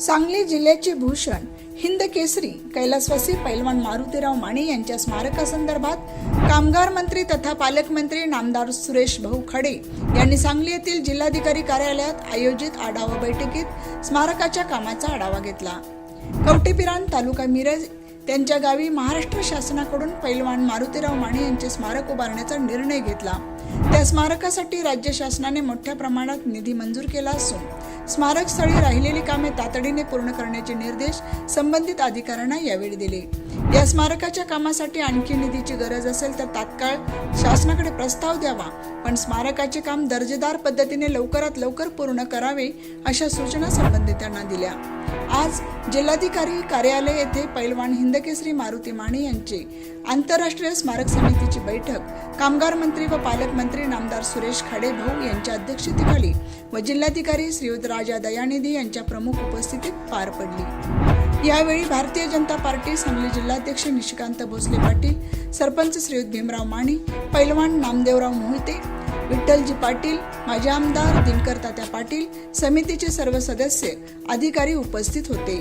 सांगली जिल्ह्याचे भूषण हिंद केसरी कैलासवासी पैलवान मारुतीराव माने यांच्या स्मारकासंदर्भात कामगार मंत्री तथा पालकमंत्री नामदार सुरेश भाऊ खडे यांनी सांगली येथील जिल्हाधिकारी कार्यालयात आयोजित आढावा बैठकीत स्मारकाच्या कामाचा आढावा घेतला. कवटेपिरान तालुका मिरज त्यांच्या गावी महाराष्ट्र शासनाकडून पैलवान मारुतीराव माने यांचे स्मारक उभारण्याचा निर्णय घेतला. त्या स्मारकासाठी राज्य शासनाने मोठ्या प्रमाणात निधी मंजूर केला असून स्मारकस्थळी राहिलेली कामे तातडीने पूर्ण करण्याचे निर्देश संबंधित अधिकाऱ्यांना यावेळी दिले. या स्मारकाच्या कामासाठी आणखी निधीची गरज असेल तर तात्काळ शासनाकडे प्रस्ताव द्यावा. पण स्मारकाचे काम दर्जेदार पद्धतीने लवकरात लवकर पूर्ण करावे अशा सूचना संबंधितांना दिल्या. आज जिल्हाधिकारी कार्यालय येथे पैलवान हिंदकेसरी मारुती माने यांचे आंतरराष्ट्रीय स्मारक समितीची बैठक कामगार मंत्री व पालकमंत्री नामदार सुरेश खाडे भाऊ यांच्या अध्यक्षतेखाली व जिल्हाधिकारी श्रीयुत राजा दयानिधी यांच्या प्रमुख उपस्थितीत पार पडली. यावेळी भारतीय जनता पार्टी सांगली जिल्हाध्यक्ष निशिकांत भोसले पाटील सरपंच श्रीयुत भीमराव माने पैलवान नामदेवराव मोहिते विठ्ठलजी पाटील माजी आमदार दिनकर तात्या पाटील समितीचे सर्व सदस्य अधिकारी उपस्थित होते.